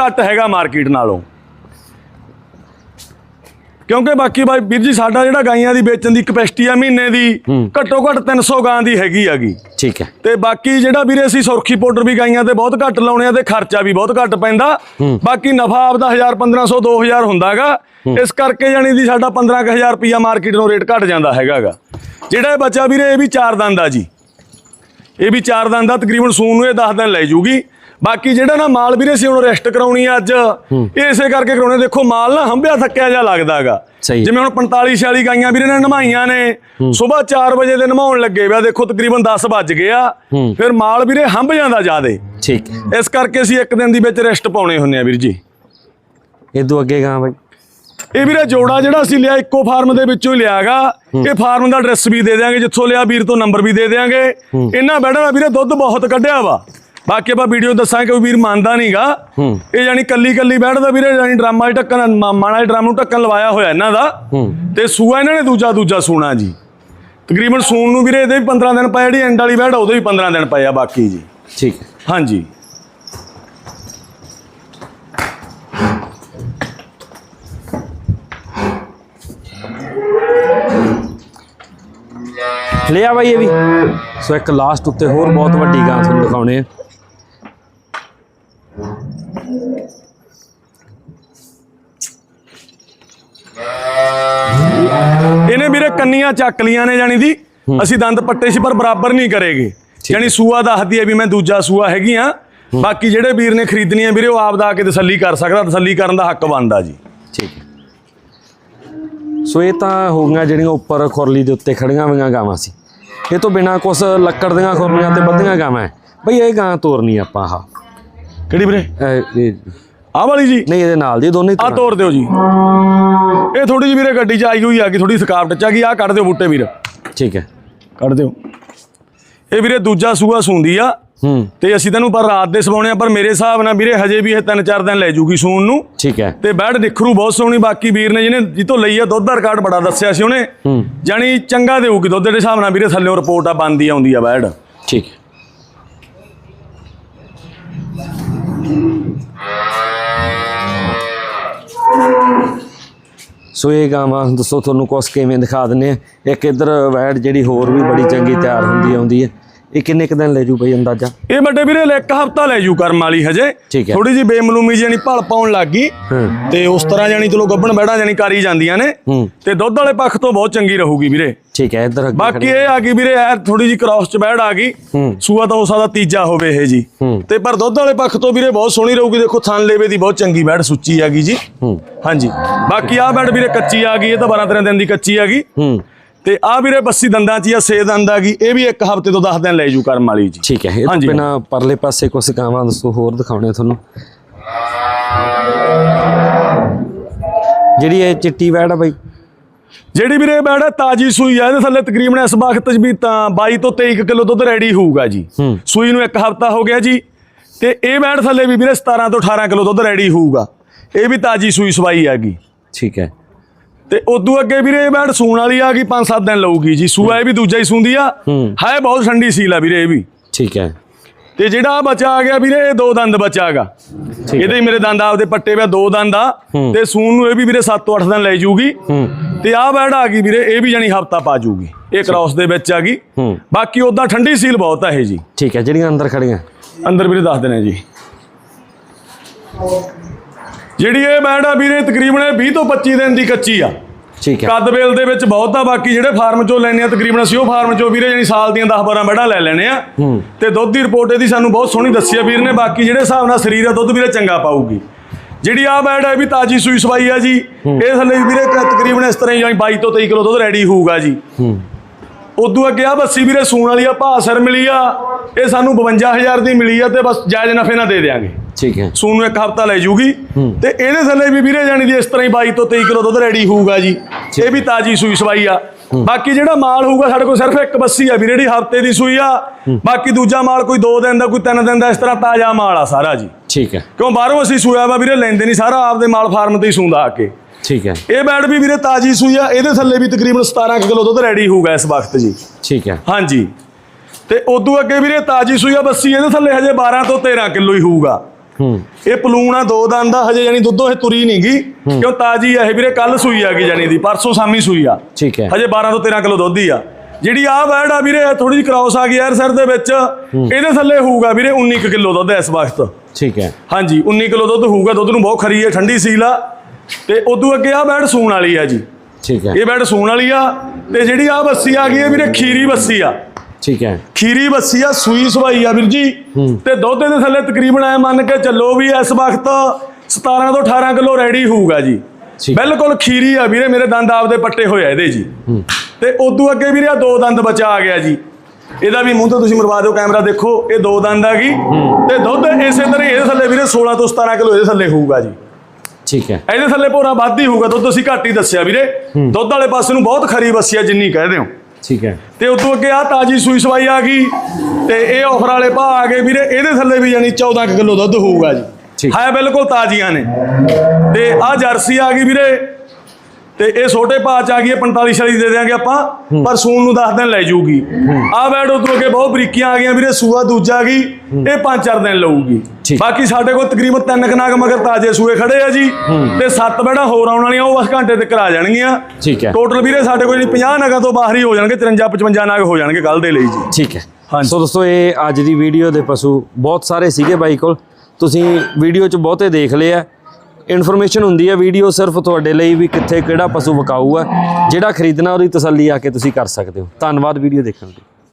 ਘੱਟ ਹੈਗਾ ਮਾਰਕੀਟ ਨਾਲੋਂ। ਕਿਉਂਕਿ ਬਾਕੀ ਬਾਈ ਵੀਰ ਜੀ ਸਾਡਾ ਜਿਹੜਾ ਗਾਈਆਂ ਦੀ ਵੇਚਣ ਦੀ ਕਪੈਸਿਟੀ ਆ ਮਹੀਨੇ ਦੀ ਘੱਟੋ ਘੱਟ 300 ਗਾਂ ਦੀ ਹੈਗੀ ਹੈਗੀ ਠੀਕ ਹੈ। ਤੇ ਬਾਕੀ ਜਿਹੜਾ ਵੀਰੇ ਅਸੀਂ ਸੁਰਖੀ ਪਾਊਡਰ ਵੀ ਗਾਈਆਂ ਤੇ ਬਹੁਤ ਘੱਟ ਲਾਉਣੇ ਆ ਤੇ ਖਰਚਾ ਵੀ ਬਹੁਤ ਘੱਟ ਪੈਂਦਾ। ਬਾਕੀ ਨਫਾ ਆਪਦਾ 1000 1500 2000 ਹੁੰਦਾਗਾ। ਇਸ ਕਰਕੇ ਜਾਣੀ ਦੀ ਸਾਡਾ 15000 ਰੁਪਿਆ ਮਾਰਕੀਟ ਨੂੰ ਰੇਟ ਘਟ ਜਾਂਦਾ ਹੈਗਾਗਾ। ਜਿਹੜਾ ਇਹ ਬੱਚਾ ਵੀਰੇ ਇਹ ਵੀ ਚਾਰ ਦੰਦ ਆ ਜੀ। ਇਹ ਵੀ ਚਾਰ ਦੰਦ ਦਾ ਤਕਰੀਬਨ ਸੂਨ ਨੂੰ ਇਹ 10 ਦਿਨ ਲੈ ਜੂਗੀ। ਬਾਕੀ ਜਿਹੜਾ ਨਾ ਮਾਲ ਵੀਰੇ ਸੀ ਹੁਣ ਰੈਸਟ ਕਰਾਉਣੀ ਆ ਅੱਜ ਇਹ ਇਸੇ ਕਰਕੇ ਕਰਾਉਣੇ ਦੇਖੋ ਮਾਲ ਨਾ ਹੰਬਿਆ ਥੱਕਿਆ ਜਿਹਾ ਲੱਗਦਾਗਾ। ਜਿਵੇਂ ਹੁਣ 45 46 ਗਾਈਆਂ ਵੀਰੇ ਨੇ ਨਮਾਈਆਂ ਨੇ ਸਵੇਰ 4 ਵਜੇ ਦੇ ਨਮਾਉਣ ਲੱਗੇ ਵੇ ਦੇਖੋ ਤਕਰੀਬਨ 10 ਵੱਜ ਗਏ ਆ। ਫਿਰ ਮਾਲ ਵੀਰੇ ਹੰਬ ਜਾਂਦਾ ਜਿਆਦੇ। ਠੀਕ। ਇਸ ਕਰਕੇ ਅਸੀਂ ਇੱਕ ਦਿਨ ਦੀ ਵਿੱਚ ਰੈਸਟ ਪਾਉਣੇ ਹੁੰਨੇ ਆ ਵੀਰ ਜੀ। ਇਦੋਂ ਅੱਗੇ ਗਾਂ ਬਾਈ। ਇਹ ਵੀਰੇ ਜੋੜਾ ਜਿਹੜਾ ਅਸੀਂ ਲਿਆ ਇੱਕੋ ਫਾਰਮ ਦੇ ਵਿੱਚੋਂ ਹੀ ਲਿਆਗਾ। ਇਹ ਫਾਰਮ ਦਾ ਐਡਰੈਸ ਵੀ ਦੇ ਦਿਆਂਗੇ ਜਿੱਥੋਂ ਲਿਆ ਵੀਰ ਤੋਂ ਨੰਬਰ ਵੀ ਦੇ ਦਿਆਂਗੇ। ਇਹਨਾਂ ਬੈਡਾਂ ਦਾ ਵੀਰੇ ਦੁੱਧ ਬਹੁਤ ਕੱਢਿਆ ਵਾ। ਬਾਕੀ ਆਪਾਂ ਵੀਡੀਓ ਦੱਸਾਂਗੇ ਕੋਈ ਵੀਰ ਮੰਨਦਾ ਨਹੀਂਗਾ ਇਹ ਜਾਨੀ ਕੱਲੀ ਕੱਲੀ ਬੈਡ ਦਾ ਵੀਰੇ ਜਾਨੀ ਡਰਾਮਾ ਹੀ ਢੱਕਣ ਮਾ- ਮਾਣਾ ਡਰਾਮ ਨੂੰ ਢੱਕਣ ਲਵਾਇਆ ਹੋਇਆ ਇਹਨਾਂ ਦਾ। ਤੇ ਸੂਆ ਇਹਨਾਂ ਨੇ ਦੂਜਾ ਦੂਜਾ ਸੂਣਾ ਜੀ। ਤਕਰੀਬਨ ਸੂਣ ਨੂੰ ਵੀਰੇ ਇਹਦੇ ਵੀ 15 ਦਿਨ ਪਏ ਜਿਹੜੀ ਐਂਡ ਵਾਲੀ ਬੈਡ ਉਹਦੇ ਵੀ 15 ਦਿਨ ਪਏ ਆ ਬਾਕੀ ਜੀ। ਠੀਕ। ਹਾਂਜੀ। ਲਿਆ ਬਾਈ ਇਹ ਵੀ। ਸੋ ਇੱਕ ਲਾਸਟ ਉੱਤੇ ਹੋਰ ਬਹੁਤ ਵੱਡੀ ਗਾਂ ਤੁਹਾਨੂੰ ਦਿਖਾਉਣੇ ਆ। ਇਹਨੇ ਵੀਰੇ ਕੰਨੀਆਂ ਚੱਕ ਲੀਆਂ ਨੇ ਜਾਨੀ ਦੀ। ਅਸੀਂ ਦੰਦ ਪੱਟੇ ਸੀ ਪਰ ਬਰਾਬਰ ਨਹੀਂ ਕਰੇਗੇ। ਜਾਨੀ ਸੂਆ ਦੱਸਦੀ ਹੈ ਵੀ ਮੈਂ ਦੂਜਾ ਸੂਆ ਹੈਗੀ ਆ ਬਾਕੀ ਜਿਹੜੇ ਵੀਰ ਨੇ ਖਰੀਦਣੀ ਹੈ ਵੀਰੇ ਉਹ ਆਪ ਦਾ ਆ ਕੇ ਤਸੱਲੀ ਕਰ ਸਕਦਾ। ਤਸੱਲੀ ਕਰਨ ਦਾ ਹੱਕ ਬਣਦਾ ਜੀ। ਠੀਕ ਹੈ। ਸੋ ਇਹ ਤਾਂ ਹੋ ਗਈਆਂ ਜਿਹੜੀਆਂ ਉੱਪਰ ਖੁਰਲੀ ਦੇ ਉੱਤੇ ਖੜੀਆਂ ਹੋਈਆਂ ਗਾਵਾਂ ਸੀ। ਇਹ ਤੋਂ ਬਿਨਾ ਕੁਛ ਲੱਕੜ ਦੀਆਂ ਖੁਰਲੀਆਂ ਤੇ ਬੱਧੀਆਂ ਗਾਵਾਂ ਹੈ। ਬਈ ਇਹ ਗਾਂ ਤੋਰਨੀ ਆਪਾਂ ਆਹ। ਕਿਹੜੀ ਵੀਰੇ? ਇਹ- ਇਹ- ਆਹ ਵਾਲੀ ਜੀ? ਨਹੀਂ ਇਹਦੇ ਨਾਲ ਦੀ ਦੋਨੇ ਹੀ ਆ। ਤੋੜ ਦਿਓ ਜੀ। ਇਹ ਥੋੜੀ ਜਿਹੀ ਵੀਰੇ ਗੱਡੀ 'ਚ ਆਈ ਹੋਈ ਆ ਗਈ ਥੋੜੀ ਥਕਾਵਟ ਚ ਆ ਗਈ ਆ ਕੱਢ ਦਿਓ ਬੂਟੇ ਵੀਰ। ਠੀਕ ਹੈ। ਕੱਢ ਦਿਓ। ਇਹ ਵੀਰੇ ਦੂਜਾ ਸੂਆ ਸੂੰਦੀ ਆ। ਹੂੰ। ਤੇ ਅਸੀਂ ਤੈਨੂੰ ਪਰ ਰਾਤ ਦੇ ਸਵਾਉਣੇ ਆ ਪਰ ਮੇਰੇ ਹਿਸਾਬ ਨਾਲ ਵੀਰੇ ਹਜੇ ਵੀ ਇਹ ਤਿੰਨ ਚਾਰ ਦਿਨ ਲੈ ਜੂਗੀ ਸੂਣ ਨੂੰ। ਠੀਕ ਹੈ। ਤੇ ਬੈਡ ਨਿਖਰੂ ਬਹੁਤ ਸੋਹਣੀ ਬਾਕੀ ਵੀਰ ਨੇ ਜਿਹਨੇ ਜਿੱਤੋਂ ਲਈ ਆ ਦੁੱਧ ਦਾ ਰਿਕਾਰਡ ਬੜਾ ਦੱਸਿਆ ਸੀ ਉਹਨੇ। ਜਾਣੀ ਚੰਗਾ ਦੇਊਗੀ ਦੁੱਧ ਦੇ ਹਿਸਾਬ ਨਾਲ ਵੀਰੇ ਥੱਲੇੋਂ ਰਿਪੋਰਟ ਆ ਬੰਦੀ ਆਉਂਦੀ ਆ ਬੈਡ। ਠੀਕ। ਹੈ ਸੋ ਇਹ ਗਾਵਾਂ, ਦੱਸੋ ਤੁਹਾਨੂੰ ਕੁਛ ਕਿਵੇਂ ਦਿਖਾ ਦਿੰਨੇ ਆ? ਇੱਕ ਇੱਧਰ ਵੈੜ ਜਿਹੜੀ ਹੋਰ ਵੀ ਬੜੀ ਚੰਗੀ ਤਿਆਰ ਹੁੰਦੀ ਆਉਂਦੀ ਹੈ। ਇਹ ਕਿੰਨੇ ਕੁ ਦਿਨ ਲੈ ਜੂ ਬਈ ਅੰਦਾਜ਼ਾ? ਇਹ ਵੱਡੇ ਵੀਰੇ ਲੈ ਇੱਕ ਹਫਤਾ ਲੈ ਜੂ ਕਰਮ ਵਾਲੀ ਹਜੇ। ਥੋੜੀ ਜੀ ਬੇਮਲੂਮੀ ਜਾਨੀ ਭਲ ਪਾਉਣ ਲੱਗ ਗਈ। ਤੇ ਉਸ ਤਰ੍ਹਾਂ ਜਾਨੀ ਚਲੋ ਗੱਬਣ ਬੈੜਾ ਜਾਨੀ ਕਰੀ ਜਾਂਦੀਆਂ ਨੇ। ਤੇ ਦੁੱਧ ਵਾਲੇ ਪੱਖ ਤੋਂ ਬਹੁਤ ਚੰਗੀ ਰਹੂਗੀ ਵੀਰੇ। ਠੀਕ ਹੈ ਇੱਧਰ ਅੱਗੇ ਬਾਕੀ ਇਹ ਆ ਗਈ ਵੀਰੇ ਐ ਥੋੜੀ ਜੀ ਕ੍ਰਾਸ ਚ ਬੈੜ ਆ ਗਈ। ਸੂਆ ਤਾਂ ਹੋ ਸਕਦਾ ਤੀਜਾ ਹੋਵੇ ਇਹ ਜੀ। ਤੇ ਪਰ ਦੁੱਧ ਵਾਲੇ ਪੱਖ ਤੋਂ ਵੀਰੇ ਬਹੁਤ ਸੋਹਣੀ ਰਹੂਗੀ। ਦੇਖੋ ਥਣ ਲੇਵੇ ਦੀ ਬਹੁਤ ਚੰਗੀ ਬੈੜ ਸੁੱਚੀ ਆ ਗਈ ਜੀ। ਹਾਂਜੀ। ਬਾਕੀ ਆ ਬੈਡ ਵੀਰੇ ਕੱਚੀ ਆ ਗਈ ਇਹ ਤਾਂ 12 13 ਦਿਨ ਦੀ ਕੱਚੀ ਆ ਗਈ। ਤੇ ਆ ਵੀਰੇ 32 ਦੰਦਾਂ ਚ ਆ 6 ਦੰਦ ਆ ਗਈ ਇਹ ਵੀ ਇੱਕ ਹਫ਼ਤੇ ਤੋਂ 10 ਦਿਨ ਲੈ ਜੂ ਕਰਮ ਵਾਲੀ ਜੀ। ਠੀਕ ਹੈ ਇਹ ਤੋਂ। ਬਿਨਾ ਪਰਲੇ ਪਾਸੇ ਕੁਛ ਗਾਵਾਂ ਦੱਸੋ ਹੋਰ ਦਿਖਾਉਣੇ ਆ ਤੁਹਾਨੂੰ। ਜਿਹੜੀ ਇਹ ਚਿੱਟੀ ਵੈੜ ਆ ਬਈ। ਜਿਹੜੀ ਵੀਰੇ ਹੈ ਤਾਜੀ ਸੂਈ ਆ ਇਹਦੇ ਥੱਲੇ ਤਕਰੀਬਨ ਇਸ ਵਕਤ ਵੀ ਤਾਂ 22 ਤੋਂ 23 ਕੁ ਕਿਲੋ ਦੁੱਧ ਰੈਡੀ ਹੋਊਗਾ ਜੀ। ਸੂਈ ਨੂੰ ਇੱਕ ਹਫ਼ਤਾ ਹੋ ਗਿਆ ਜੀ ਤੇ ਇਹ ਬੈਡ ਥੱਲੇ ਵੀ ਵੀਰੇ 17 ਤੋਂ 18 ਕਿਲੋ ਦੁੱਧ ਰੈਡੀ ਹੋਊਗਾ। ਇਹ ਵੀ ਤਾਜੀ ਸੂਈ ਸਵਾਈ ਹੈਗੀ ਠੀਕ ਹੈ। ਤੇ ਉਦੋਂ ਅੱਗੇ ਵੀਰੇ ਇਹ ਬੈਡ ਸੂਣ ਵਾਲੀ ਆ ਗਈ 5-7 ਦਿਨ ਲਊਗੀ ਜੀ। ਸੂਆ ਇਹ ਵੀ ਦੂਜਾ ਹੀ ਸੂੰਦੀ ਆ। ਹੂੰ। ਬਹੁਤ ਠੰਡੀ ਸੀਲ ਆ ਵੀਰੇ ਇਹ ਵੀ। ਠੀਕ ਹੈ। ਤੇ ਜਿਹੜਾ ਬੱਚਾ ਆ ਗਿਆ ਵੀਰੇ ਇਹ ਦੋ ਦੰਦ ਬੱਚਾ ਹੈਗਾ। ਇਹਦੇ ਮੇਰੇ ਦੰਦ ਆਪਦੇ ਪੱਟੇ ਪਿਆ ਦੋ ਦੰਦ ਆ। ਤੇ ਸੂਣ ਨੂੰ ਇਹ ਵੀ ਵੀਰੇ 7 ਤੋਂ 8 ਦਿਨ ਲੈ ਜੂਗੀ। ਤੇ ਆਹ ਬੈਡ ਆ ਗਈ ਵੀਰੇ ਇਹ ਵੀ ਜਾਨੀ ਹਫਤਾ ਪਾ ਜੂਗੀ। ਇਹ ਕ੍ਰਾਸ ਦੇ ਵਿੱਚ ਆ ਗਈ। ਬਾਕੀ ਉਦਾਂ ਠੰਡੀ ਸੀਲ ਬਹੁਤ ਆ ਇਹ ਜੀ। ਠੀਕ ਹੈ ਜਿਹੜੀਆਂ ਅੰਦਰ ਖੜੀਆਂ। ਅੰਦਰ ਵੀਰੇ ਦੱਸ ਦੇਣੇ ਜੀ। ਜਿਹੜੀ ਇਹ ਬੈਡ ਆ ਵੀਰੇ ਤਕਰੀਬਨ ਇਹ 20 ਤੋਂ 25 ਦਿਨ ਦੀ ਕੱਚੀ ਆ। ਠੀਕ ਹੈ ਕੱਦ ਵੇਲ ਦੇ ਵਿੱਚ ਬਹੁਤ ਆ ਬਾਕੀ ਜਿਹੜੇ ਫਾਰਮ ਚੋਂ ਲੈਣੇ ਆ ਤਕਰੀਬਨ ਅਸੀਂ ਉਹ ਫਾਰਮ ਚੋਂ ਵੀਰੇ ਜਾਨੀ ਸਾਲ ਦੀਆਂ 10 12 ਬੈੜਾਂ ਲੈ ਲੈਣੇ ਆ। ਤੇ ਦੁੱਧ ਦੀ ਰਿਪੋਰਟ ਇਹਦੀ ਸਾਨੂੰ ਬਹੁਤ ਸੋਹਣੀ ਦੱਸੀ ਆ ਵੀਰ ਨੇ ਬਾਕੀ ਜਿਹੜੇ ਹਿਸਾਬ ਨਾਲ ਸਰੀਰ ਦਾ ਦੁੱਧ ਵੀਰੇ ਚੰਗਾ ਪਾਊਗੀ। ਜਿਹੜੀ ਆ ਬੈਡ ਹੈ ਵੀ ਤਾਜੀ ਸੂਈ ਸਵਾਈ ਆ ਜੀ। ਇਹ ਥੱਲੇ ਵੀਰੇ ਤਕਰੀਬਨ ਇਸ ਤਰ੍ਹਾਂ ਹੀ ਜਾਨੀ 22 ਤੋਂ 23 ਕਿਲੋ ਦੁੱਧ ਰੈਡੀ ਹੋਊਗਾ ਜੀ। ਹੂੰ। ਉਦੋਂ ਅੱਗੇ ਆ ਬੱਸੀ ਵੀਰੇ ਸੂਣ ਵਾਲੀ ਆ ਭਾਅ ਸਿਰ ਮਿਲੀ ਆ ਇਹ ਸਾਨੂੰ 52000 ਦੀ ਮਿਲੀ ਆ ਤੇ ਬਸ ਜਾਇਜ਼ ਨਫੇ ਨਾਲ ਦੇ ਦੇਾਂਗੇ ਠੀਕ ਹੈ। ਸੂਣ ਨੂੰ ਇੱਕ ਹਫਤਾ ਲੈ ਜੂਗੀ। ਤੇ ਇਹਦੇ ਥੱਲੇ ਵੀ ਵੀਰੇ ਜਾਣੀ ਦੀ ਇਸ ਤਰ੍ਹਾਂ ਹੀ 22 ਤੋਂ 23 ਕਿਲੋ ਦੁੱਧ ਰੈਡੀ ਹੋਊਗਾ ਜੀ। ਇਹ ਵੀ ਤਾਜੀ ਸੂਈ ਸਵਾਈ ਆ। ਬਾਕੀ ਜਿਹੜਾ ਮਾਲ ਹੋਊਗਾ ਸਾਡੇ ਕੋਲ ਸਿਰਫ ਇੱਕ ਬੱਸੀ ਆ ਵੀਰੇ ਜਿਹੜੀ ਹਫ਼ਤੇ ਦੀ ਸੂਈ ਆ। ਬਾਕੀ ਦੂਜਾ ਮਾਲ ਕੋਈ 2 ਦਿਨ ਦਾ ਕੋਈ 3 ਦਿਨ ਦਾ ਇਸ ਤਰ੍ਹਾਂ ਤਾਜ਼ਾ ਮਾਲ ਆ ਸਾਰਾ ਜੀ। ਠੀਕ ਹੈ। ਕਿਉਂ ਬਾਹਰੋਂ ਅਸੀਂ ਸੂਇਆ ਵਾ ਵੀਰੇ ਲੈਂਦੇ ਨਹੀਂ ਸਾਰਾ ਆਪਦੇ ਮਾਲ ਫਾਰਮ ਤੇ ਹੀ ਸੂੰਦਾ ਆ ਕੇ। ਠੀਕ ਹੈ। ਇਹ ਬੈਡ ਵੀ ਵੀਰੇ ਤਾਜੀ ਸੂਈ ਆ ਇਹਦੇ ਥੱਲੇ ਵੀ ਤਕਰੀਬਨ 17 ਕੁ ਕਿਲੋ ਦੁੱਧ ਰੈਡੀ ਹੋਊਗਾ ਇਸ ਵਕਤ ਜੀ। ਠੀਕ ਹੈ। ਹਾਂਜੀ। ਤੇ ਉਦੋਂ ਅੱਗੇ ਵੀਰੇ ਤਾਜੀ ਸੂਈ ਆ ਬੱਸੀ ਇਹਦੇ ਥੱਲੇ ਹਜੇ 12 ਤੋਂ 13 ਕਿਲੋ ਹੀ ਹੋਊਗਾ। ਇਹ ਪਲੂਣ ਆ ਦੋ ਦੰਦ ਦਾ ਹਜੇ ਯਾਨੀ ਦੁੱਧੋਂ ਇਹ ਤੁਰੀ ਨਹੀਂਗੀ ਕਿਉਂ ਤਾਜੀ ਆ ਇਹ ਵੀਰੇ ਕੱਲ ਸੂਈ ਆ ਗਈ ਯਾਨੀ ਦੀ ਪਰਸੋਂ ਸਾਮੀ ਸੂਈ ਆ। ਠੀਕ ਹੈ। ਹਜੇ 12 ਤੋਂ 13 ਕਿਲੋ ਦੁੱਧ ਹੀ ਆ। ਜਿਹੜੀ ਆ ਬੈਡ ਆ ਵੀਰੇ ਥੋੜੀ ਜਿਹੀ ਕ੍ਰਾਸ ਆ ਗਈ ਯਾਰ ਸਰ ਦੇ ਵਿੱਚ। ਇਹਦੇ ਥੱਲੇ ਹੋਊਗਾ ਵੀਰੇ 19 ਕੁ ਕਿਲੋ ਦੁੱਧ ਇਸ ਵਕਤ। ਠੀਕ ਹੈ। ਹਾਂਜੀ 19 ਕਿਲੋ ਦੁੱਧ ਹੋਊਗਾ ਦੁੱਧ ਨੂੰ ਬਹੁਤ ਖਰੀ ਹੈ ਠੰਡੀ ਸੀਲ ਆ। ਤੇ ਉਦੋਂ ਅੱਗੇ ਆ ਬੈਡ ਸੂਣ ਵਾਲੀ ਆ ਜੀ। ਠੀਕ ਹੈ। ਇਹ ਬੈਡ ਸੂਣ ਵਾਲੀ ਆ ਤੇ ਜਿਹੜੀ ਆ ਬੱਸੀ ਆ ਗਈ ਹੈ ਵੀਰੇ ਖੀਰੀ ਬੱਸੀ ਆ। ਠੀਕ ਹੈ। ਖੀਰੀ ਬੱਸੀ ਆ ਸੂਈ ਸਵਾਈ ਆ ਵੀਰ ਜੀ। ਤੇ ਦੁੱਧ ਦੇ ਥੱਲੇ ਤਕਰੀਬਨ ਐ ਮੰਨ ਕੇ ਚੱਲੋ ਵੀ ਇਸ ਵਕਤ 17 ਤੋਂ 18 ਕਿਲੋ ਰੈਡੀ ਹੋਊਗਾ ਜੀ। ਬਿਲਕੁਲ ਖੀਰੀ ਆ ਵੀਰੇ ਮੇਰੇ ਦੰਦ ਆਪਦੇ ਪੱਟੇ ਹੋਏ ਆ ਇਹਦੇ ਜੀ। ਤੇ ਉਦੋਂ ਅੱਗੇ ਵੀਰੇ ਆ ਦੋ ਦੰਦ ਬਚਾ ਆ ਗਿਆ ਜੀ। ਇਹਦਾ ਵੀ ਮੂੰਹ ਤੋਂ ਤੁਸੀਂ ਮਰਵਾ ਦਿਓ ਕੈਮਰਾ ਦੇਖੋ ਇਹ ਦੋ ਦੰਦ ਆ ਗਈ। ਤੇ ਦੁੱਧ ਇਸੇ ਤਰ੍ਹਾਂ ਇਹਦੇ ਥੱਲੇ ਵੀਰੇ 16 ਤੋਂ 17 ਕਿਲੋ ਇਹਦੇ ਥੱਲੇ ਹੋਊਗਾ ਜੀ। ਠੀਕ ਹੈ। ਇਹਦੇ ਥੱਲੇ ਭੋਰਾ ਵੱਧ ਹੀ ਹੋਊਗਾ ਦੁੱਧ ਅਸੀਂ ਘੱਟ ਹੀ ਦੱਸਿਆ ਵੀਰੇ। ਦੁੱਧ ਵਾਲੇ ਪਾਸੇ ਨੂੰ ਬਹੁਤ ਖਰੀ ਬੱਸੀ ਆ ਜਿੰਨੀ ਕਹਦੇ ਹੋ। ਠੀਕ ਹੈ। ਤੇ ਉਦੋਂ ਅੱਗੇ ਆ ਤਾਜੀ ਸੂਈ ਸਵਾਈ ਆ ਗਈ ਤੇ ਇਹ ਆਫਰ ਵਾਲੇ ਭਾਅ ਆ ਗਏ ਵੀਰੇ ਇਹਦੇ ਥੱਲੇ ਵੀ ਯਾਨੀ 14 ਕੁ ਕਿਲੋ ਦੁੱਧ ਹੋਊਗਾ ਜੀ। ਹੈ ਬਿਲਕੁਲ ਤਾਜ਼ੀਆਂ ਨੇ। ਤੇ ਆ ਜਰਸੀ ਆ ਗਈ ਵੀਰੇ ਤੇ ਇਹ ਛੋਟੇ ਭਾਅ ਚ ਆ ਗਈ ਇਹ 45 ਛਲੀ ਦੇ ਦਿਆਂਗੇ ਆਪਾਂ ਪਰ ਸੂਣ ਨੂੰ 10 ਦਿਨ ਲੈ ਜਾਊਗੀ ਆ ਬੈਡ ਉਦੋਂ ਅੱਗੇ ਬਹੁਤ ਬਰੀਕੀਆਂ ਆ ਗਈਆਂ ਵੀਰੇ ਸੂਆ ਦੂਜਾ ਗਈ ਇਹ 5-4 ਦਿਨ ਲਊਗੀ। ਬਾਕੀ ਸਾਡੇ ਕੋਲ ਤਕਰੀਬਨ ਤਿੰਨ ਕਨਾਗ ਮਗਰ ਤਾਜ਼ੇ ਸੂਏ ਖੜੇ ਆ ਜੀ ਤੇ ਸੱਤ ਬੈੜਾਂ ਹੋਰ ਆਉਣ ਵਾਲੀਆਂ ਉਹ ਬਸ ਘੰਟੇ ਤੱਕ ਆ ਜਾਣਗੀਆਂ। ਠੀਕ ਹੈ। ਟੋਟਲ ਵੀਰੇ ਸਾਡੇ ਕੋਲ 50 ਨਗਾਂ ਤੋਂ ਬਾਹਰ ਹੀ ਹੋ ਜਾਣਗੇ 53 55 ਨਗ ਹੋ ਜਾਣਗੇ ਕੱਲ ਦੇ ਲਈ ਜੀ। ਠੀਕ ਹੈ। ਸੋ ਦੋਸਤੋ ਇਹ ਅੱਜ ਦੀ ਵੀਡੀਓ ਦੇ ਪਸ਼ੂ ਬਹੁਤ ਸਾਰੇ ਸੀਗੇ ਬਾਈ ਕੋਲ। ਤੁਸੀਂ ਵੀਡੀਓ 'ਚ ਬਹੁਤੇ ਦੇਖ ਲਏ ਆ। ਇਨਫੋਰਮੇਸ਼ਨ ਹੁੰਦੀ ਹੈ ਵੀਡੀਓ ਸਿਰਫ ਤੁਹਾਡੇ ਲਈ ਵੀ ਕਿੱਥੇ ਕਿਹੜਾ ਪਸ਼ੂ ਵਿਕਾਊ ਹੈ ਜਿਹੜਾ ਖਰੀਦਣਾ, ਉਹਦੀ ਤਸੱਲੀ ਆ ਕੇ ਤੁਸੀਂ ਕਰ ਸਕਦੇ ਹੋ। ਧੰਨਵਾਦ ਵੀਡੀਓ ਦੇਖਣ ਲਈ।